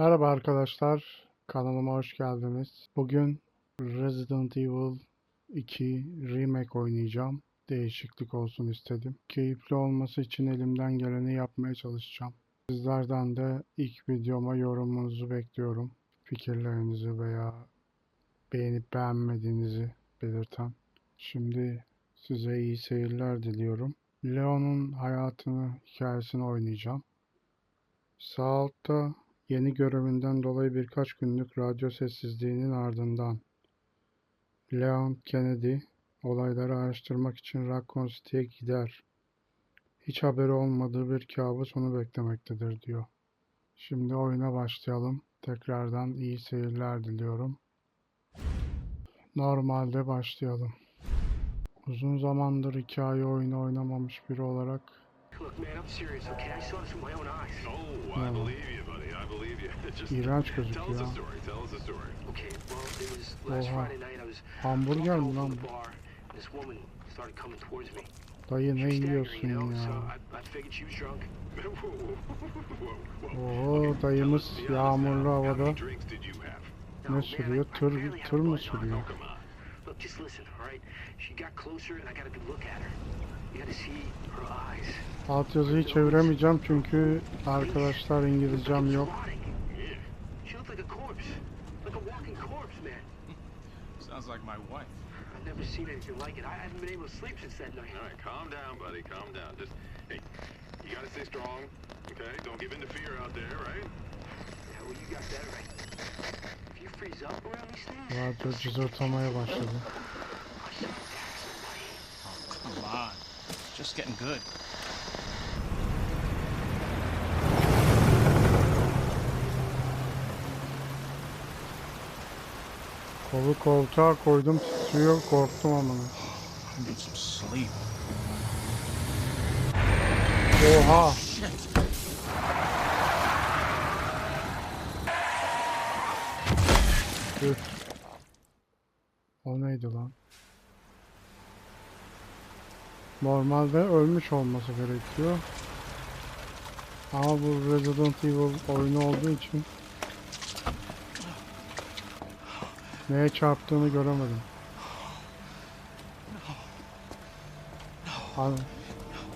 Merhaba arkadaşlar, kanalıma hoş geldiniz. Bugün Resident Evil 2 Remake oynayacağım. Değişiklik olsun istedim. Keyifli olması için elimden geleni yapmaya çalışacağım. Sizlerden de ilk videoma yorumunuzu bekliyorum. Fikirlerinizi veya beğenip beğenmediğinizi belirten. Şimdi size iyi seyirler diliyorum. Leon'un hayatını, hikayesini oynayacağım. Sağ altta Yeni görevinden dolayı birkaç günlük radyo sessizliğinin ardından Leon Kennedy olayları araştırmak için Raccoon City'ye gider. Hiç haberi olmadığı bir kabus onu beklemektedir diyor. Şimdi oyuna başlayalım. Tekrardan iyi seyirler diliyorum. Normalde başlayalım. Uzun zamandır hikaye oyunu oynamamış biri olarak Look, man, I'm serious, okay? I saw this with my own eyes. Oh, I Oh. believe you, buddy. I believe you. Just iğrenç tell us gözüküyor. a ha. story. Tell us a story. Okay, well, it was last Oha. Friday night. I was Hamburger mi lan bu? the bar, and this woman started coming towards me. Dayı ne yiyorsun ya? I, I figured she was drunk. whoa, whoa, whoa. Oo dayımız yağmurlu havada ne man, sürüyor? Tır, tır mı sürüyor? Just listen, all right? She got closer, and I got a good look at her. You got to see her eyes. Altyazıyı çeviremeyeceğim çünkü arkadaşlar İngilizcem Like yok. rotting. Yeah. She looked like a corpse, like a walking corpse, man. Sounds like my wife. I've never seen anything like it. I haven't been able to sleep since that night. All right, calm down, buddy. Calm down. Just, hey, you gotta stay strong, okay? Don't give in to fear out there, right? Radyo cızırtamaya başladı. Come on. Just getting good. Kolu koltuğa koydum titriyor korktum sleep. Oha! Üf. O neydi lan? Normalde ölmüş olması gerekiyor. Ama bu Resident Evil oyunu olduğu için neye çarptığını göremedim.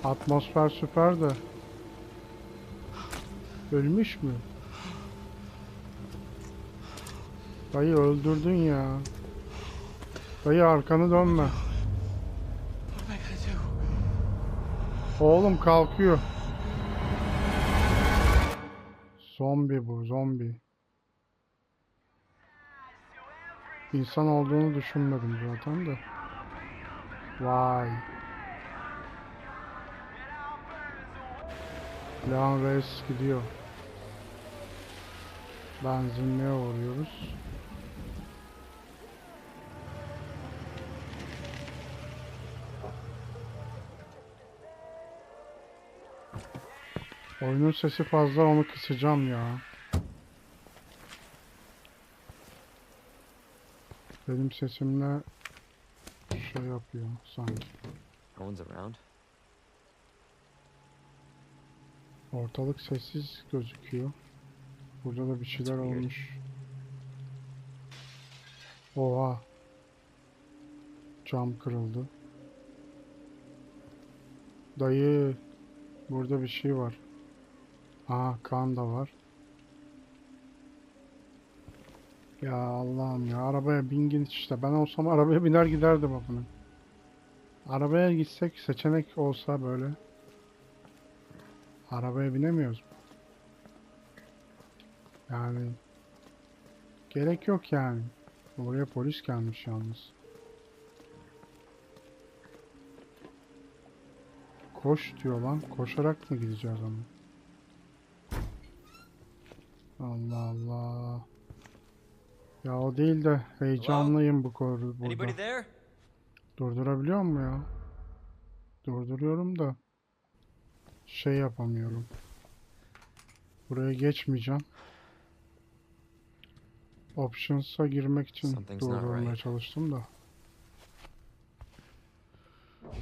Atmosfer süper de ölmüş mü? Dayı öldürdün ya. Dayı arkanı dönme. Oğlum kalkıyor. Zombi bu, zombi. İnsan olduğunu düşünmedim zaten de. Vay. Leon Reis gidiyor. Benzinliğe uğruyoruz. Oyunun sesi fazla onu kısacağım ya. Benim sesimle şey yapıyor sanki. Ortalık sessiz gözüküyor. Burada da bir şeyler olmuş. Oha. Cam kırıldı. Dayı. Burada bir şey var. Aha kan da var. Ya Allah'ım ya arabaya bin git işte. Ben olsam arabaya biner giderdim bunu. Arabaya gitsek seçenek olsa böyle. Arabaya binemiyoruz? Yani gerek yok yani. Buraya polis gelmiş yalnız. Koş diyor lan. Koşarak mı gideceğiz ama? Allah Allah. Ya o değil de heyecanlıyım bu koru burada. Durdurabiliyor mu ya? Durduruyorum da şey yapamıyorum. Buraya geçmeyeceğim. Options'a girmek için durdurmaya çalıştım da.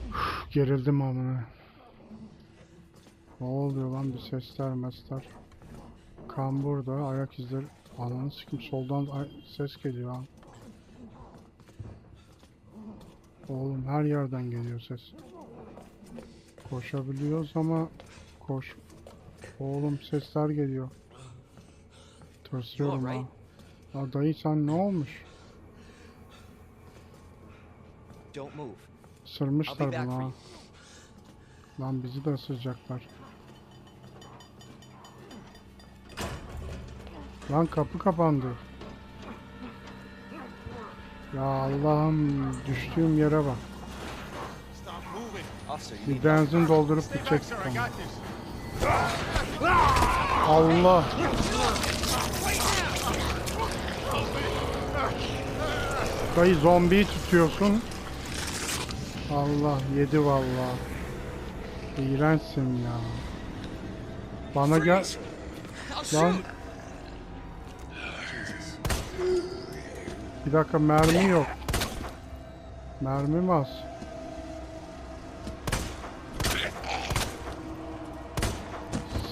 Üf, gerildim amına. Ne oluyor lan bir sesler mesler. Kan burada. Ayak izleri. Ananı sikim soldan ses geliyor ha. Oğlum her yerden geliyor ses. Koşabiliyoruz ama koş. Oğlum sesler geliyor. Tırsıyorum ha. Ya dayı sen ne olmuş? Sırmışlar you. Lan bizi de ısıracaklar. Lan kapı kapandı. Ya Allah'ım düştüğüm yere bak. Bir benzin doldurup this. Allah! Dayı zombiyi tutuyorsun. Allah yedi vallahi. İğrençsin ya. Bana gel. Lan. Bir dakika mermi yok. Mermi mi az?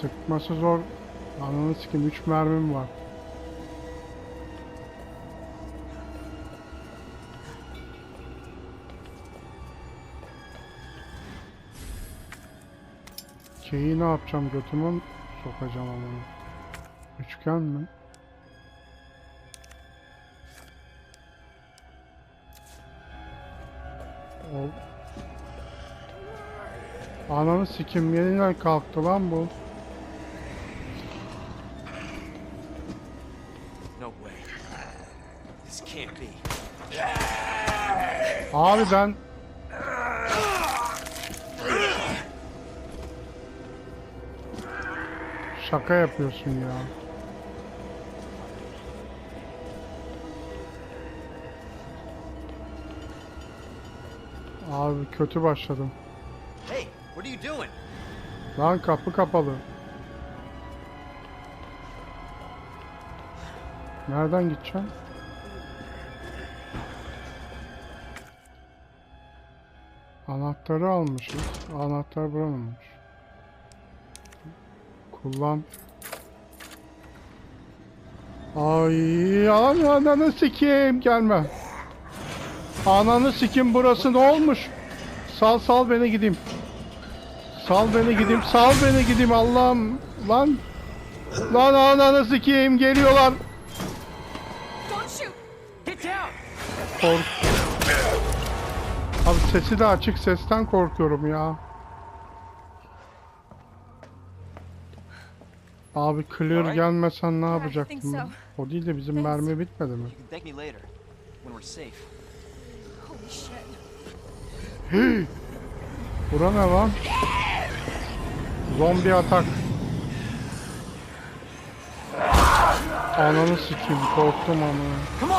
Sıkması zor. Ananı sikim 3 mermim var. Şeyi ne yapacağım götüme mi sokacağım ama. Üçgen mi? Ananı sikim yeniden kalktı lan bu. No way. This can't be. Abi ben Şaka yapıyorsun ya. Abi kötü başladım. Doing? Lan kapı kapalı. Nereden gideceğim? Anahtarı almışız. Anahtar buranınmış. Kullan. Ay an- ananı sikeyim gelme. Ananı sikim burası ne olmuş? Sal sal beni gideyim. Sal beni gideyim, sal beni gideyim Allah'ım. Lan. Lan ananı sikeyim geliyorlar. Don't shoot! Get down! Kork. Abi sesi de açık sesten korkuyorum ya. Abi clear gelmesen ne yapacaktım? ben? O değil de bizim mermi bitmedi mi? You can thank me later, when we're safe. Holy shit. Bura ne lan? Zombi atak. Ananı sikeyim korktum ama.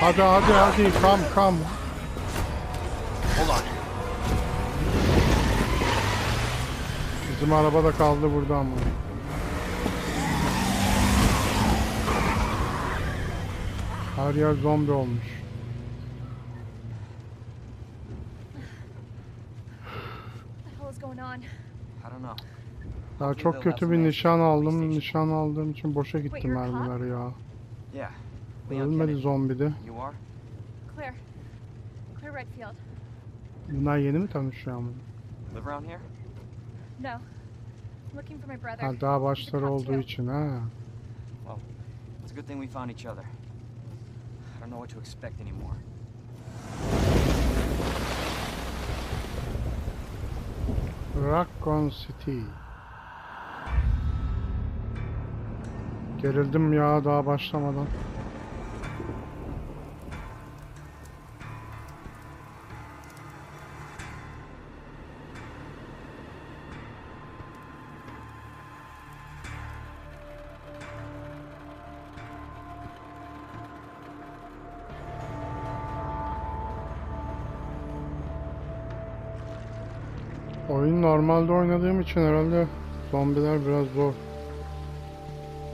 Hadi hadi hadi kam kam. Bizim araba da kaldı burada ama. Her yer zombi olmuş. What the hell is going on? I don't know. Ya çok kötü bir nişan aldım. Nişan aldığım için boşa gitti mermiler ya. Ölmedi. Claire Redfield. Bunlar yeni mi tanışıyor ama? Live around here? No. I'm looking for my brother. Ha, daha başları olduğu için ha. It's a good thing we found each other. I don't know what to expect anymore. Raccoon City. Gerildim ya daha başlamadan. Oyun normalde oynadığım için herhalde zombiler biraz zor.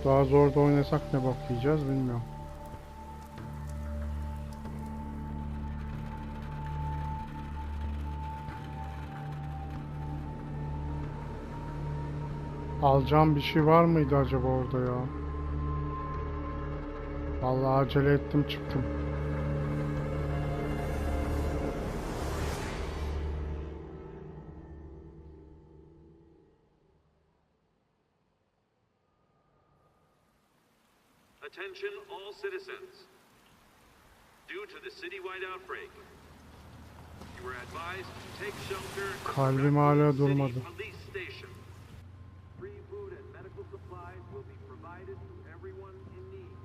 Daha zor da oynasak ne bok bilmiyorum. Alacağım bir şey var mıydı acaba orada ya? Vallahi acele ettim çıktım. Citizens. Due to the citywide outbreak, you are advised to take shelter at Kalbim the hala City durmadı. Police Station. Free food and medical supplies will be provided to everyone in need.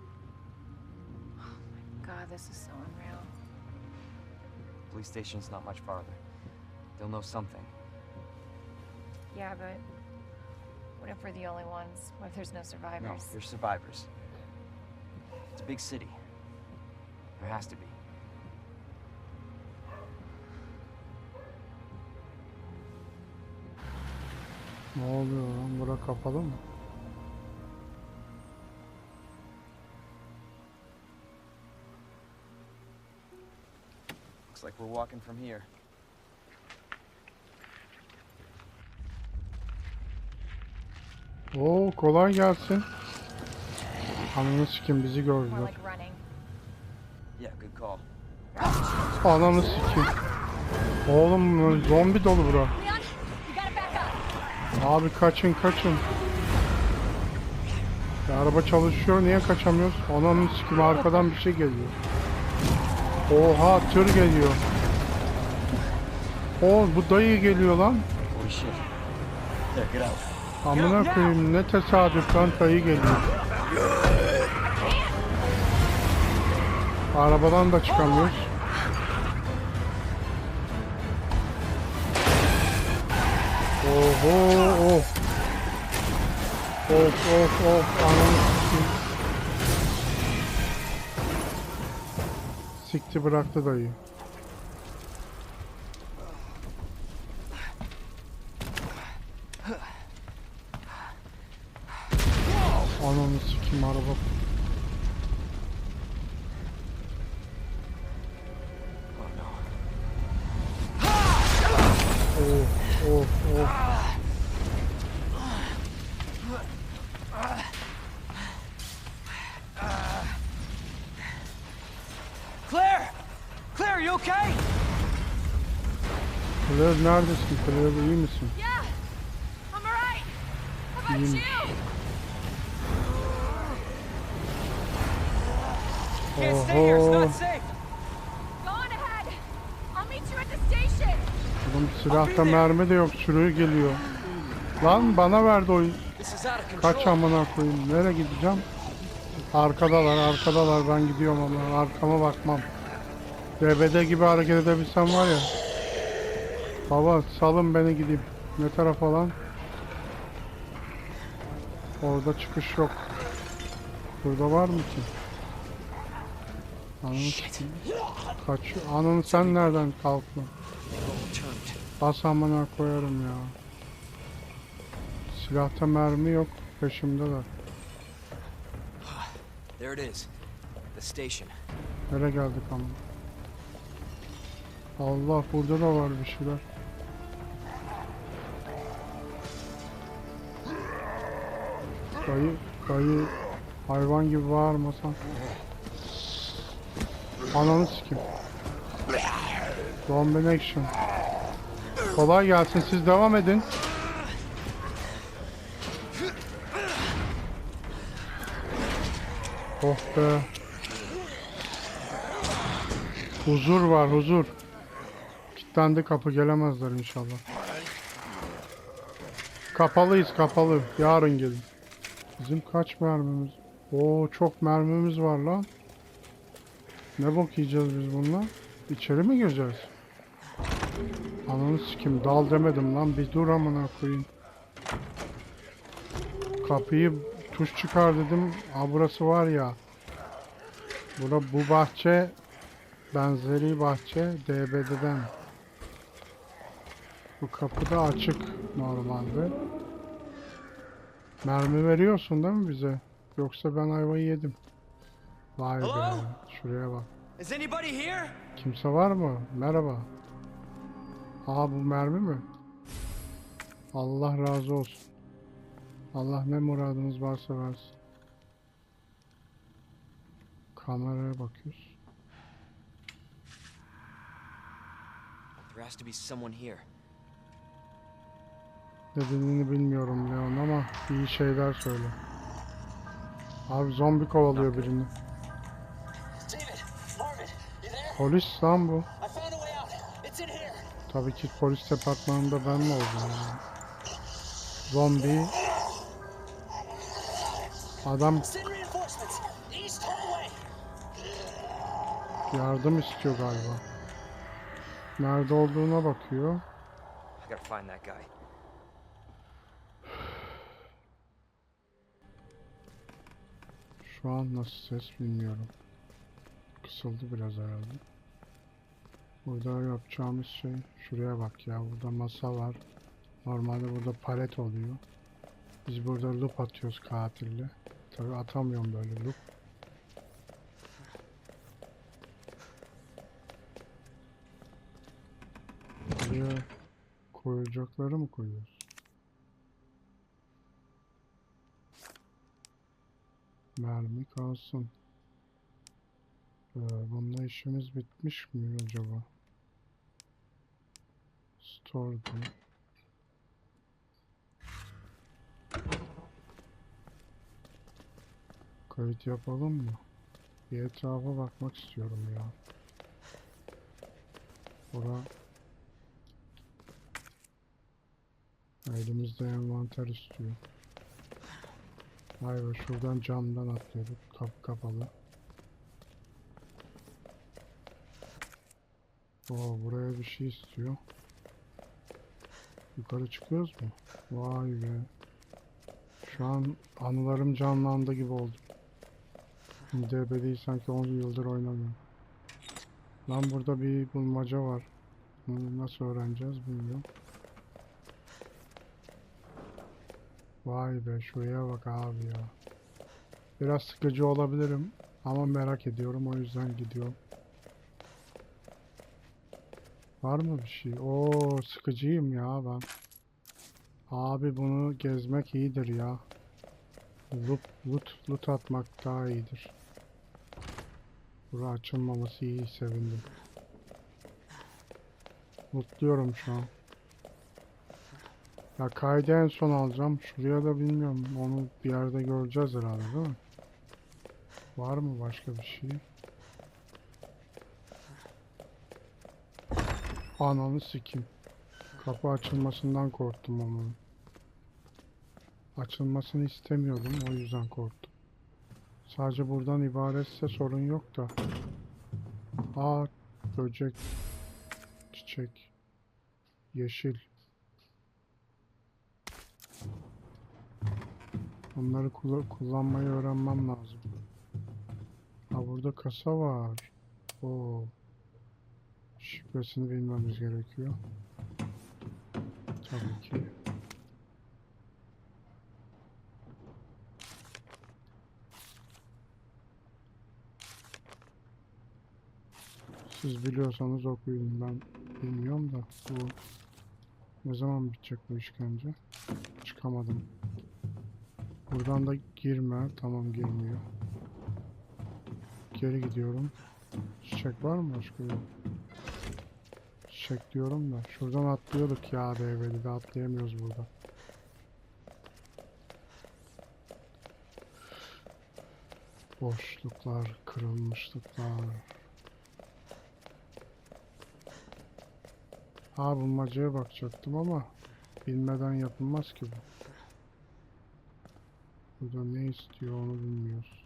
Oh my God, this is so unreal. Police station's not much farther. They'll know something. Yeah, but what if we're the only ones? What if there's no No, survivors? they're survivors. It's a big city. There has to be. Ne oluyor lan? Bura kapalı mı? Looks like we're walking from here. Oo kolay gelsin. Ananı sikim bizi gördüler. Ananı sikim. Oğlum zombi dolu bura. Abi kaçın kaçın. Ya araba çalışıyor niye kaçamıyoruz? Ananı sikim arkadan bir şey geliyor. Oha tır geliyor. O bu dayı geliyor lan. Out. Amına koyayım ne tesadüf lan dayı geliyor. Arabadan da çıkamıyoruz. Oho of. Of of of ananı sikeyim. Sikti bıraktı dayı. Ananı sikeyim araba. I'll meet you at the station. Oğlum silahta mermi de yok sürüyor geliyor. Lan bana verdi oyun. Kaç amına koyayım. Nereye gideceğim? Arkadalar, arkadalar. Ben gidiyorum ama arkama bakmam. DBD gibi hareket edebilsem var ya. Baba salın beni gideyim. Ne tarafa lan? Orada çıkış yok. Burada var mı ki? Ananı. Kaç. Ananı sen nereden kalktın? Turned. Bas amına koyarım ya. Silahta mermi yok. Peşimdeler. There it is. The station. Nereye geldik ama? Allah burada da var bir şeyler. Dayı, dayı hayvan gibi bağırmasan. Ananı sikim. Combination. Kolay gelsin siz devam edin. Oh be. Huzur var huzur. Kilitlendi kapı gelemezler inşallah. Kapalıyız kapalı. Yarın gelin. Bizim kaç mermimiz? Oo çok mermimiz var lan. Ne bok yiyeceğiz biz bununla? İçeri mi gireceğiz? Ananı sikim dal demedim lan bir dur amına koyayım. Kapıyı tuş çıkar dedim. Ha burası var ya. Bura bu bahçe benzeri bahçe DBD'den. Bu kapı da açık normalde. Mermi veriyorsun değil mi bize? Yoksa ben ayvayı yedim. Vay be. Hello? Şuraya bak. Is anybody here? Kimse var mı? Merhaba. Aa bu mermi mi? Allah razı olsun. Allah ne muradınız varsa versin. Kameraya bakıyoruz. There has to be someone here. Dediğini bilmiyorum Leon ama iyi şeyler söyle. Abi zombi kovalıyor birini. Polis lan bu. Tabii ki polis departmanında ben mi oldum yani? Zombi. Adam yardım istiyor galiba. Nerede olduğuna bakıyor. Şu an nasıl ses bilmiyorum. Kısıldı biraz herhalde. Burada yapacağımız şey şuraya bak ya burada masa var. Normalde burada palet oluyor. Biz burada loop atıyoruz katille. Tabi atamıyorum böyle loop. Buraya koyacakları mı koyuyoruz? Mermi kalsın. Ee, bununla işimiz bitmiş mi acaba? Store. Kayıt yapalım mı? Bir etrafa bakmak istiyorum ya. Ora Elimizde envanter istiyor. Vay be şuradan camdan atlıyorduk. Kapı kapalı. Oo buraya bir şey istiyor. Yukarı çıkıyoruz mu? Vay be. Şu an anılarım canlandı gibi oldu. DB'deyi sanki 10 yıldır oynamıyorum. Lan burada bir bulmaca var. Bunu nasıl öğreneceğiz bilmiyorum. Vay be şuraya bak abi ya. Biraz sıkıcı olabilirim ama merak ediyorum o yüzden gidiyorum. Var mı bir şey? Oo sıkıcıyım ya ben. Abi bunu gezmek iyidir ya. Loot, loot, loot atmak daha iyidir. Bura açılmaması iyi sevindim. Lootluyorum şu an. Ya kaydı en son alacağım. Şuraya da bilmiyorum. Onu bir yerde göreceğiz herhalde değil mi? Var mı başka bir şey? Ananı sikim. Kapı açılmasından korktum onun. Açılmasını istemiyordum o yüzden korktum. Sadece buradan ibaretse sorun yok da. Aa böcek. Çiçek. Yeşil. Onları kulla- kullanmayı öğrenmem lazım. Ha burada kasa var. Oo. Şifresini bilmemiz gerekiyor. Tabii ki. Siz biliyorsanız okuyun. Ben bilmiyorum da bu ne zaman bitecek bu işkence? Çıkamadım. Buradan da girme. Tamam girmiyor. Geri gidiyorum. Çiçek var mı başka bir? Çiçek diyorum da. Şuradan atlıyorduk ya develi de atlayamıyoruz burada. Boşluklar, kırılmışlıklar. Ha bulmacaya bakacaktım ama bilmeden yapılmaz ki bu. Burada ne istiyor onu bilmiyoruz.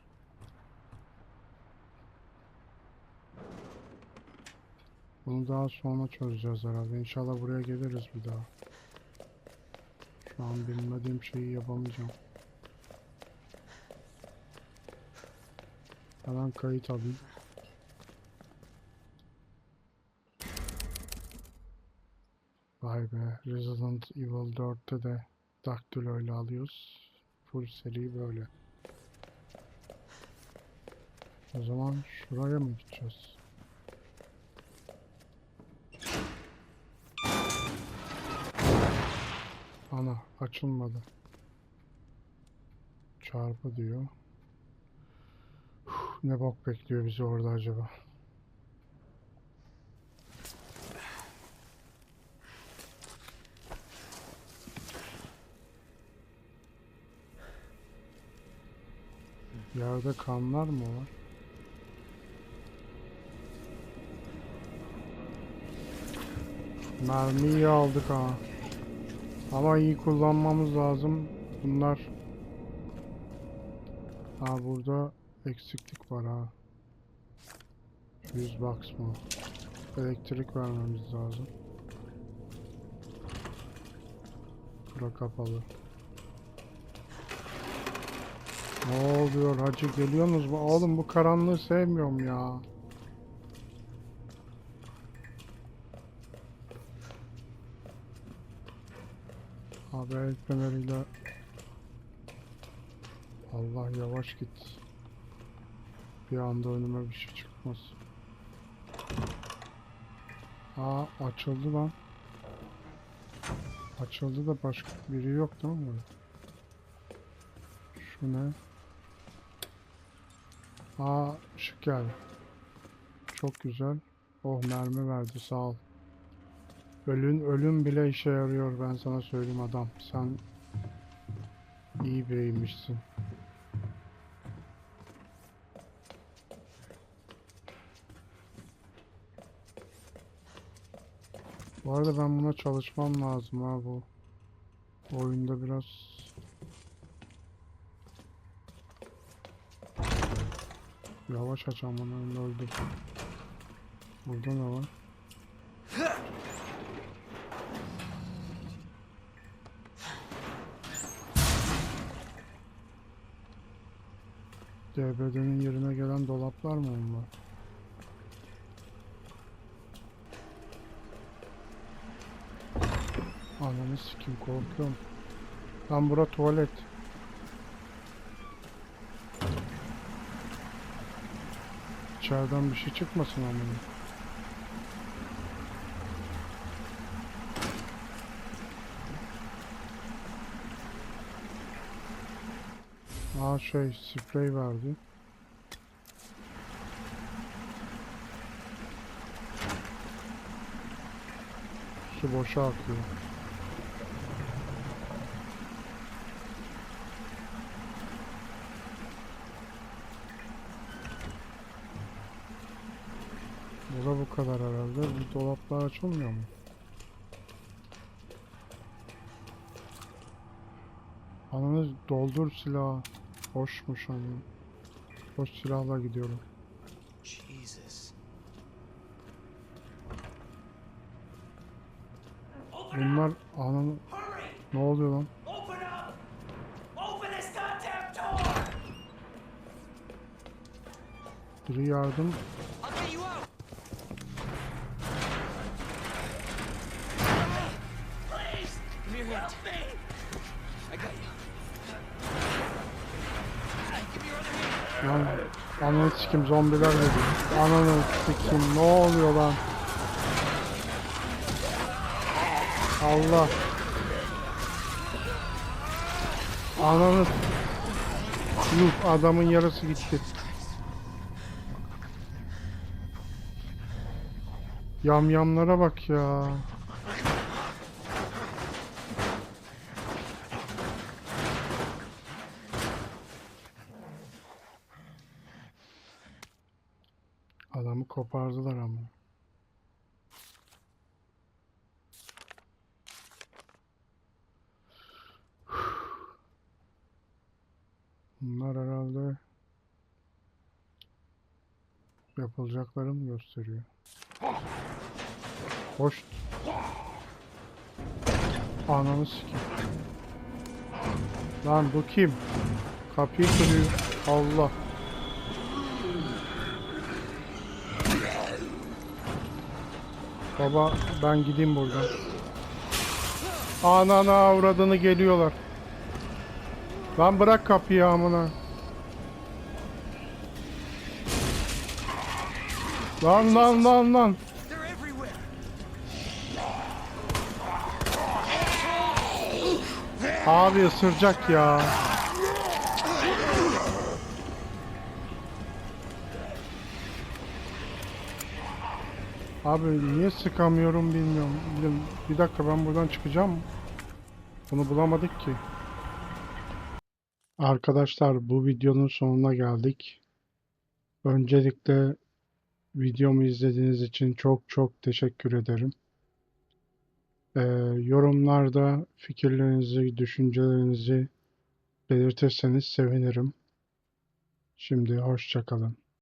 Bunu daha sonra çözeceğiz herhalde. İnşallah buraya geliriz bir daha. Şu an bilmediğim şeyi yapamayacağım. Hemen kayıt alayım. Vay be. Resident Evil 4'te de daktilo ile alıyoruz. Full seri böyle. O zaman şuraya mı gideceğiz? Ana açılmadı. Çarpı diyor. Uf, ne bok bekliyor bizi orada acaba? Yerde kanlar mı var? Mermiyi aldık ha. Ama iyi kullanmamız lazım. Bunlar Ha burada eksiklik var ha. 100 box mı? Elektrik vermemiz lazım. Bura kapalı. Ne oluyor hacı geliyorsunuz mu? Oğlum bu karanlığı sevmiyorum ya. Haber etmeleriyle Allah yavaş git. Bir anda önüme bir şey çıkmaz. Aa açıldı lan. Açıldı da başka biri yok değil mi? Şu ne? Aa ışık geldi. Çok güzel. Oh mermi verdi sağ ol. Ölün ölüm bile işe yarıyor ben sana söyleyeyim adam. Sen iyi biriymişsin. Bu arada ben buna çalışmam lazım ha bu. Oyunda biraz Yavaş aç amına önünde öldüm. Burada ne var? DBD'nin yerine gelen dolaplar mı onlar? Ananı sikim korkuyorum. Lan bura tuvalet. İçeriden bir şey çıkmasın amına. Aa şey sprey verdi. Su boşa akıyor. Bu da bu kadar herhalde. Bu dolaplar açılmıyor mu? Ananı doldur silahı. Boşmuş hani. Boş silahla gidiyorum. Jesus. Bunlar ananı... Ne oluyor lan? Biri yardım. Your hand. I got you. Ananı sikim zombiler dedi. Ananı sikim ne oluyor lan? Allah. Ananı Yuh adamın yarısı gitti. Yamyamlara bak ya. Adamı kopardılar ama. Bunlar herhalde yapılacakları mı gösteriyor? Hoş. Ananı sikeyim. Lan bu kim? Kapıyı kırıyor. Allah. Baba ben gideyim buradan. Anana avradını geliyorlar. Lan bırak kapıyı amına. Lan lan lan lan. Abi ısıracak ya. Abi niye sıkamıyorum bilmiyorum. Bir- Bir dakika ben buradan çıkacağım. Bunu bulamadık ki. Arkadaşlar bu videonun sonuna geldik. Öncelikle videomu izlediğiniz için çok çok teşekkür ederim. Ee, yorumlarda fikirlerinizi, düşüncelerinizi belirtirseniz sevinirim. Şimdi hoşça kalın.